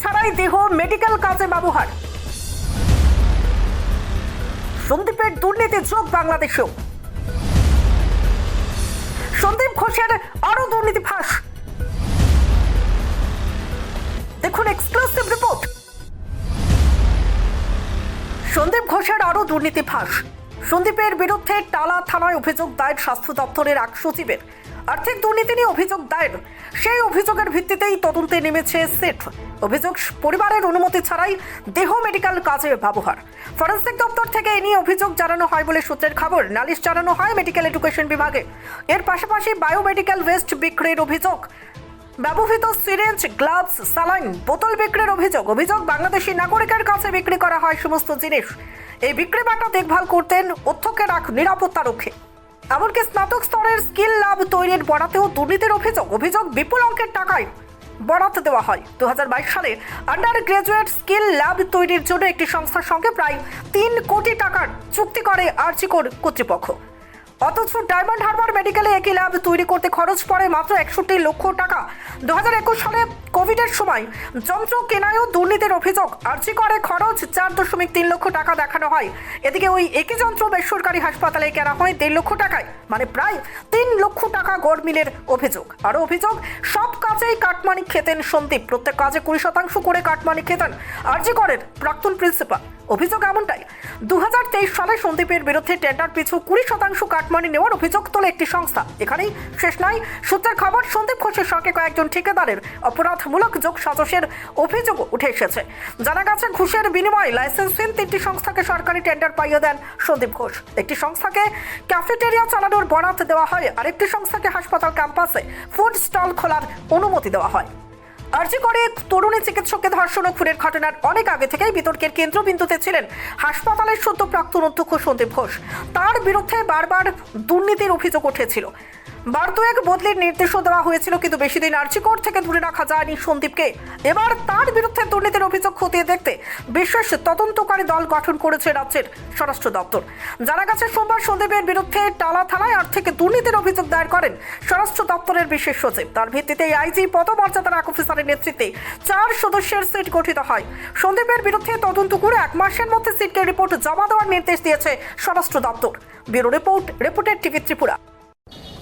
ছাড়াই দেহ মেডিকেল কাজে ব্যবহার। সন্দীপের দুর্নীতি যোগ বাংলাদেশেও। সন্দীপ ঘোষের আরও দুর্নীতি ফাঁস। দেখুন এক্সক্লুসিভ রিপোর্ট সন্দীপ ঘোষের আরও দুর্নীতি ফাঁস। সন্দীপের বিরুদ্ধে টালা থানায় অভিযোগ দায়ের স্বাস্থ্য দপ্তরের এক সচিবের। আর্থিক দুর্নীতি নিয়ে অভিযোগ দায়ের। সেই অভিযোগের ভিত্তিতেই তদন্তে নেমেছে সেট অভিযোগ পরিবারের অনুমতি ছাড়াই দেহ মেডিকেল কাজে ব্যবহার। ফরেন্সিক দপ্তর থেকে এ নিয়ে অভিযোগ জানানো হয় বলে সূত্রের খবর, নালিশ জানানো হয় মেডিকেল এডুকেশন বিভাগে। এর পাশাপাশি বায়োমেডিক্যাল ওয়েস্ট বিক্রির অভিযোগ, ব্যবহৃত সিরিঞ্জ, গ্লাভস সালাইন বোতল বিক্রির অভিযোগ অভিযোগ বাংলাদেশি নাগরিকের কাছে বিক্রি করা হয় সমস্ত জিনিস। এই বিক্রি বাটা দেখভাল করতেন অধ্যক্ষের এক নিরাপত্তা রক্ষী এমনকি স্নাতক স্তরের স্কিল লাভ তৈরির বরাতেও দুর্নীতির অভিযোগ অভিযোগ বিপুল অঙ্কের টাকায় বরাত দেওয়া হয়। দু হাজার বাইশ সালে আন্ডার গ্রাজুয়েট স্কিল ল্যাব তৈরির জন্য একটি সংস্থার সঙ্গে প্রায় তিন কোটি টাকার চুক্তি করে আর্চিকোর কর্তৃপক্ষ। অথচ ডায়মন্ড হারবার মেডিকেলে একই ল্যাব তৈরি করতে খরচ পড়ে মাত্র একষট্টি লক্ষ টাকা। দু হাজার একুশ সালে কোভিডের সময় যন্ত্র কেনায়ও দুর্নীতির অভিযোগ। আর্জি করে খরচ চার দশমিক তিন লক্ষ টাকা দেখানো হয়। এদিকে ওই একই যন্ত্র বেসরকারি হাসপাতালে কেনা হয় দেড় লক্ষ টাকায় মানে প্রায় তিন লক্ষ টাকা গড়মিলের অভিযোগ। আরও অভিযোগ, সব কাজেই কাটমানি খেতেন সন্দীপ। প্রত্যেক কাজে কুড়ি শতাংশ করে কাটমানি খেতেন। আর্জি করেন প্রাক্তন প্রিন্সিপাল। অভিযোগ এমনটাই। দু হাজার তেইশ সালে সন্দীপের বিরুদ্ধে টেন্ডার পিছু কুড়ি শতাংশ কাটমানি নেওয়ার অভিযোগ তোলে একটি সংস্থা। এখানেই শেষ নয়, সূত্রের খবর, সন্দীপ ঘোষের সঙ্গে কয়েকজন ঠিকাদারের অপরাধমূলক যোগ সাজসের অভিযোগ উঠে এসেছে। জানা গেছে, ঘুষের বিনিময়ে লাইসেন্সহীন তিনটি সংস্থাকে সরকারি টেন্ডার পাইয়ে দেন সন্দীপ ঘোষ। একটি সংস্থাকে ক্যাফেটেরিয়া চালানোর বরাত দেওয়া হয়, আরেকটি সংস্থাকে হাসপাতাল ক্যাম্পাসে ফুড স্টল খোলার অনুমতি দেওয়া হয়। আর্জি করে তরুণী চিকিৎসককে ধর্ষণ ও খুনের ঘটনার অনেক আগে থেকেই বিতর্কের কেন্দ্রবিন্দুতে ছিলেন হাসপাতালের সদ্য প্রাক্তন অধ্যক্ষ সন্দীপ ঘোষ। তার বিরুদ্ধে বারবার দুর্নীতির অভিযোগ উঠেছিল। বার দুয়েক বদলির নির্দেশও দেওয়া হয়েছিল, কিন্তু বেশি দিন আর্চিকোট থেকে দূরে রাখা যায়নি সন্দীপকে। এবার তার বিরুদ্ধে দুর্নীতির অভিযোগ খতিয়ে দেখতে বিশেষ তদন্তকারী দল গঠন করেছে রাজ্যের স্বরাষ্ট্র দপ্তর। জানা গেছে, সোমবার সন্দীপের বিরুদ্ধে টালা থানায় আর্থিক দুর্নীতির অভিযোগ দায়ের করেন স্বরাষ্ট্র দপ্তরের বিশেষ সচিব। তার ভিত্তিতে আইজি পদমর্যাদার এক অফিসারের নেতৃত্বে চার সদস্যের সিট গঠিত হয়। সন্দীপের বিরুদ্ধে তদন্ত করে এক মাসের মধ্যে সিটকে রিপোর্ট জমা দেওয়ার নির্দেশ দিয়েছে স্বরাষ্ট্র দপ্তর। ব্যুরো রিপোর্ট, রিপোর্টের টিভি ত্রিপুরা।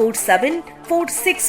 4746